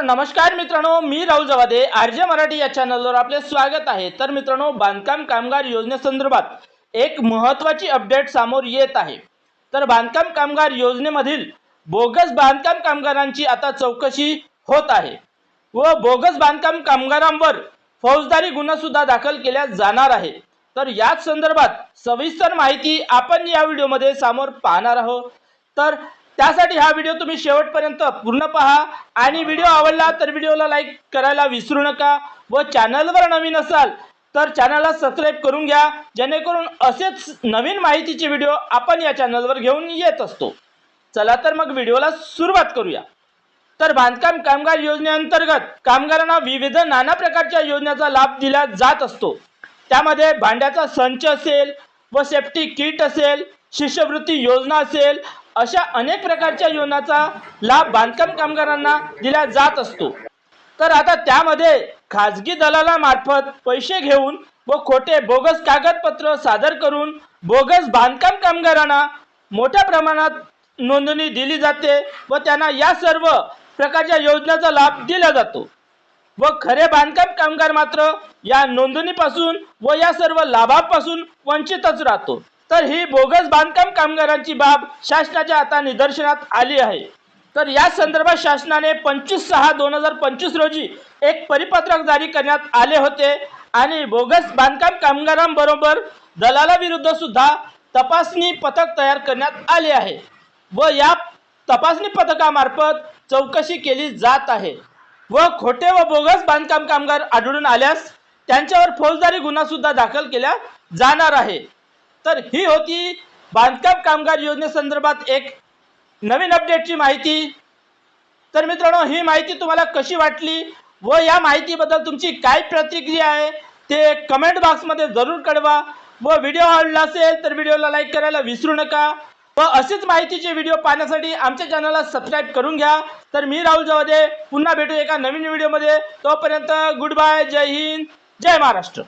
तर नमस्कार मित्रांनो मी राहुल जवादे आरजे मराठी या चॅनलवर आपले स्वागत आहे. तर मित्रांनो बांधकाम कामगार योजनेसंदर्भात एक महत्त्वाची अपडेट समोर येत आहे. तर बांधकाम कामगार योजनेमधील बोगस बांधकाम कामगारांची आता चौकशी होत आहे व बोगस बांधकाम कामगारांवर फौजदारी गुन्हासुद्धा दाखल केल्या जाणार आहे. तर याच संदर्भात सविस्तर माहिती आपण या व्हिडिओमध्ये समोर पाहणार आहोत. तर त्यासाठी हा व्हिडिओ तुम्ही शेवटपर्यंत पूर्ण पहा. आणि व्हिडिओ आवडला तर व्हिडिओला लाईक करायला विसरू नका. व चॅनलवर नवीन असाल तर चॅनलला सबस्क्राईब करून घ्या. जेणेकरून असेच नवीन माहितीचे व्हिडिओ आपण या चॅनलवर घेऊन येत असतो. चला तर मग व्हिडिओला सुरुवात करूया. तर बांधकाम कामगार योजनेअंतर्गत कामगारांना विविध नाना प्रकारच्या योजनेचा लाभ दिला जात असतो. त्यामध्ये भांड्याचा संच असेल व सेफ्टी किट असेल शिष्यवृत्ती योजना असेल अशा अनेक प्रकारच्या योजनाचा लाभ बांधकाम कामगारांना दिला जात असतो. तर आता त्यामध्ये खाजगी दलालामार्फत पैसे घेऊन व खोटे बोगस कागदपत्र सादर करून बोगस बांधकाम कामगारांना मोठ्या प्रमाणात नोंदणी दिली जाते व त्यांना या सर्व प्रकारच्या योजनेचा लाभ दिला जातो. व खरे बांधकाम कामगार मात्र या नोंदणीपासून व या सर्व लाभापासून वंचितच राहतो. तर ही बोगस बांधकाम कामगारांची बाब शासनाच्या आता निदर्शनात आली आहे. तर या संदर्भात शासनाने पंचवीस सहा दोन हजार पंचवीस रोजी एक परिपत्रक जारी करण्यात आले होते आणि बोगस बांधकाम कामगारांबरोबर दलालाविरुद्ध सुद्धा तपासणी पथक तयार करण्यात आले आहे व या तपासणी पथकामार्फत चौकशी केली जात आहे. व खोटे व बोगस बांधकाम कामगार आढळून आल्यास त्यांच्यावर फौजदारी गुन्हा सुद्धा दाखल केला जाणार आहे. तर ही होती बांधकाम कामगार योजनेसंदर्भात एक नवीन अपडेटची माहिती. तर मित्रांनो ही माहिती तुम्हाला कशी वाटली व या माहितीबद्दल तुमची काय प्रतिक्रिया आहे ते कमेंट बॉक्समध्ये जरूर कळवा. व व्हिडिओ आवडला असेल तर व्हिडिओला लाईक करायला विसरू नका. व असेच माहितीचे व्हिडिओ पाहण्यासाठी आमच्या चॅनलला सबस्क्राईब करून घ्या. तर मी राहुल जवादे पुन्हा भेटू एका नवीन व्हिडिओमध्ये तोपर्यंत गुड बाय जय हिंद जय महाराष्ट्र.